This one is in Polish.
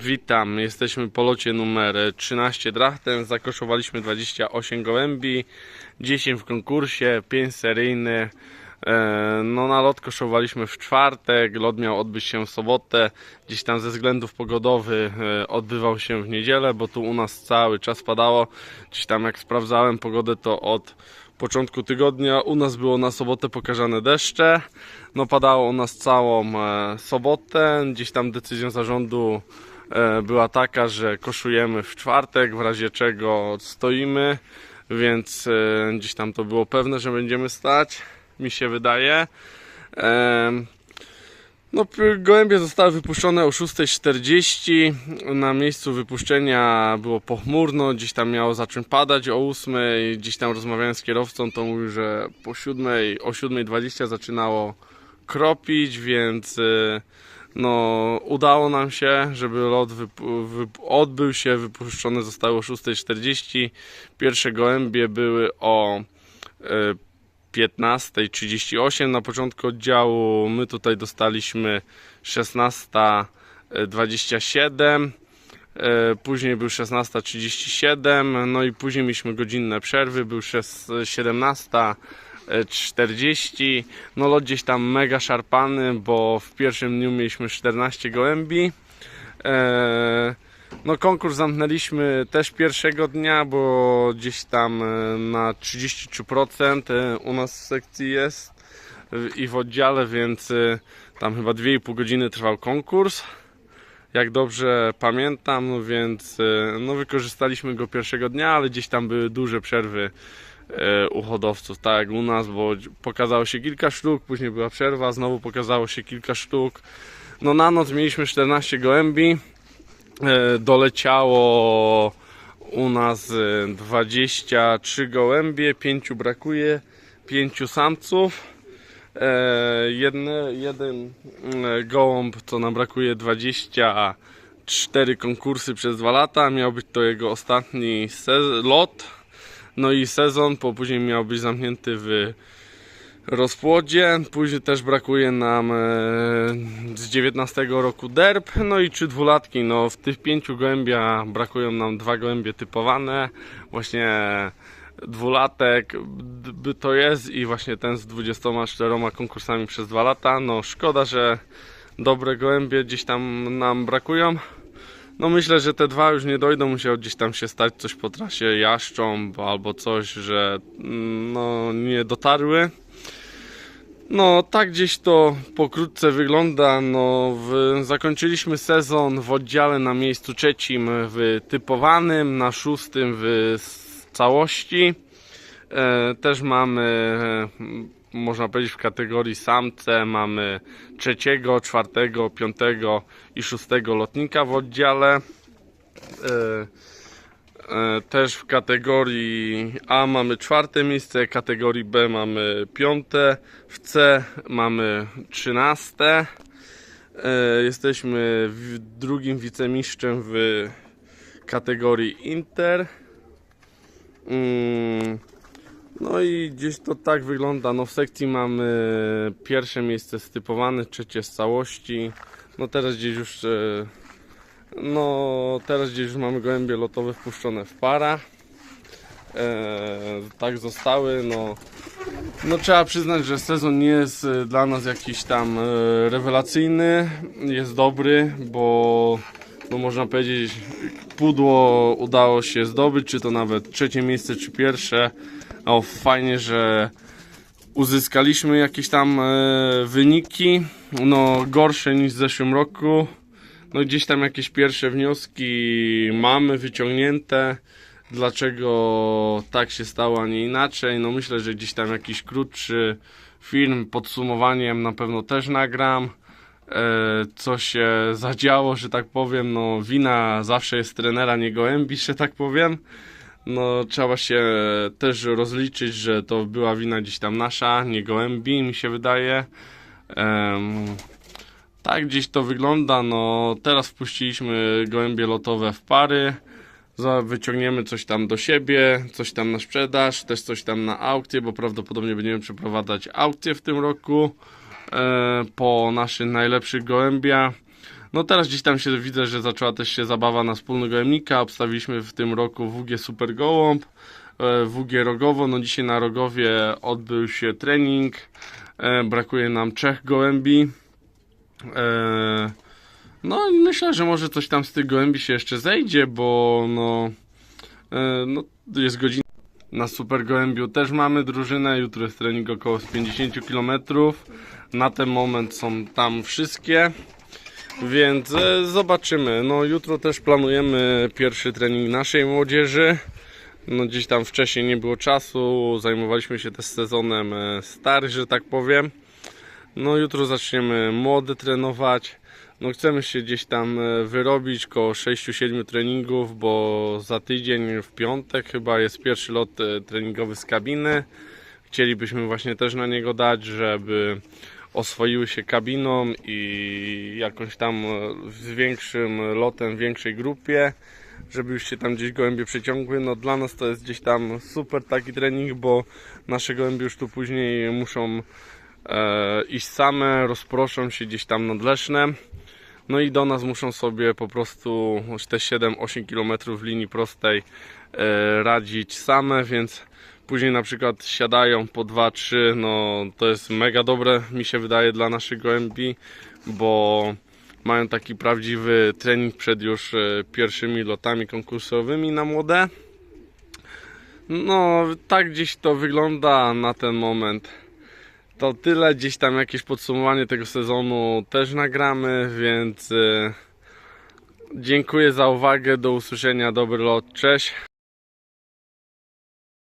Witam, jesteśmy po locie numer 13 Drachtem, zakoszowaliśmy 28 gołębi, 10 w konkursie, 5 seryjny. E, No na lot koszowaliśmy w czwartek, lot miał odbyć się w sobotę, gdzieś tam ze względów pogodowych e, odbywał się w niedzielę, bo tu u nas cały czas padało. Gdzieś tam jak sprawdzałem pogodę to od początku tygodnia u nas było na sobotę pokażane deszcze. No padało u nas całą e, sobotę, gdzieś tam decyzją zarządu była taka, że koszujemy w czwartek, w razie czego stoimy, więc e, gdzieś tam to było pewne, że będziemy stać, mi się wydaje. Em, No, gołębie zostały wypuszczone o 6.40. Na miejscu wypuszczenia było pochmurno, gdzieś tam miało zacząć padać o 8.00. Gdzieś tam rozmawiałem z kierowcą, to mówił, że po 7.00, o 7.20 zaczynało kropić, więc no, udało nam się, żeby lot odbył się, wypuszczone zostało 6.40. Pierwsze gołębie były o e, y, 15.38 na początku oddziału. My tutaj dostaliśmy 16.27. E, później był 16.37, no i później mieliśmy godzinne przerwy, był 17, 40. No lot gdzieś tam mega szarpany, bo w pierwszym dniu mieliśmy 14 gołębi. E, no konkurs zamknęliśmy też pierwszego dnia, bo gdzieś tam e, na 33% e, u nas w sekcji jest i w oddziale, więc tam chyba 2,5 godziny trwał konkurs. Jak dobrze pamiętam, no więc no wykorzystaliśmy go pierwszego dnia, ale gdzieś tam były duże przerwy u hodowców, tak jak u nas, bo pokazało się kilka sztuk, później była przerwa, znowu pokazało się kilka sztuk. No na noc mieliśmy 14 gołębi. E, doleciało u nas e, 23 gołębie, 5 brakuje, 5 samców. E, jedne, jeden gołąb, co nam brakuje 24 konkursy przez 2 lata. Miał być to jego ostatni lot. No i sezon, bo później miał być zamknięty w rozpłodzie. Później też brakuje nam e, z 19 roku derb, no i trzy dwulatki. No w tych pięciu gołębia brakują nam dwa gołębie typowane. Właśnie dwulatek by to jest i właśnie ten z 24 konkursami przez dwa lata. No szkoda, że dobre gołębie gdzieś tam nam brakują. No myślę, że te dwa już nie dojdą, musiał gdzieś tam się stać coś po trasie jaszczą albo coś, że mm, no nie dotarły. No, tak gdzieś to pokrótce wygląda. No, w, zakończyliśmy sezon w oddziale na miejscu trzecim w typowanym, na szóstym w całości. E, też mamy, e, można powiedzieć, w kategorii samce mamy trzeciego, czwartego, piątego i szóstego lotnika w oddziale. E, E, Też w kategorii A mamy czwarte miejsce, kategorii B mamy piąte, w C mamy trzynaste. E, Jesteśmy w- drugim wicemistrzem w kategorii Inter. No i gdzieś to tak wygląda. No w sekcji mamy pierwsze miejsce stypowane, trzecie z całości. No teraz gdzieś już e, no, teraz gdzieś już mamy gołębie lotowe wpuszczone w para. E, tak zostały. No, no, trzeba przyznać, że sezon nie jest e, dla nas jakiś tam rewelacyjny. Jest dobry, bo no, można powiedzieć, pudło udało się zdobyć, czy to nawet trzecie miejsce, czy pierwsze. O, fajnie, że uzyskaliśmy jakieś tam e, wyniki, no gorsze niż w zeszłym roku. No gdzieś tam jakieś pierwsze wnioski mamy wyciągnięte. Dlaczego tak się stało, a nie inaczej? No myślę, że gdzieś tam jakiś krótszy film podsumowaniem na pewno też nagram. E, co się zadziało, że tak powiem, no wina zawsze jest trenera, nie gołębi, że tak powiem. No trzeba się też rozliczyć, że to była wina gdzieś tam nasza, nie gołębi, mi się wydaje. Em, tak gdzieś to wygląda. No teraz wpuściliśmy gołębie lotowe w pary. Wyciągniemy coś tam do siebie, coś tam na sprzedaż, też coś tam na aukcję, bo prawdopodobnie będziemy przeprowadzać aukcję w tym roku e, po naszych najlepszych gołębia. No teraz gdzieś tam się widzę, że zaczęła też się zabawa na wspólnego emnika. Obstawiliśmy w tym roku WG Super Gołąb, e, WG Rogowo. No dzisiaj na Rogowie odbył się trening. E, Brakuje nam trzech gołębi. E, No i myślę, że może coś tam z tych gołębi się jeszcze zejdzie, bo no, no jest godzina. Na Super Gołębiu też mamy drużynę. Jutro jest trening około z 50 km. Na ten moment są tam wszystkie. Więc e, zobaczymy. No jutro też planujemy pierwszy trening naszej młodzieży. No gdzieś tam wcześniej nie było czasu. Zajmowaliśmy się też sezonem e, stary, że tak powiem. No jutro zaczniemy młody trenować. No chcemy się gdzieś tam e, wyrobić koło 6-7 treningów, bo za tydzień w piątek chyba jest pierwszy lot treningowy z kabiny. Chcielibyśmy właśnie też na niego dać, żeby oswoiły się kabiną i jakąś tam z większym lotem, większej grupie, żeby już się tam gdzieś gołębie przeciągły. No dla nas to jest gdzieś tam super taki trening, bo nasze gołębie już tu później muszą e, iść same, rozproszą się gdzieś tam nadleszne. No i do nas muszą sobie po prostu te 7-8 km linii prostej e, radzić same, więc później na przykład siadają po 2-3, no to jest mega dobre mi się wydaje dla naszych gołębi, bo mają taki prawdziwy trening przed już e, pierwszymi lotami konkursowymi na młode. No, tak gdzieś to wygląda na ten moment. To tyle, gdzieś tam jakieś podsumowanie tego sezonu też nagramy, więc e, dziękuję za uwagę, do usłyszenia, dobry lot, cześć.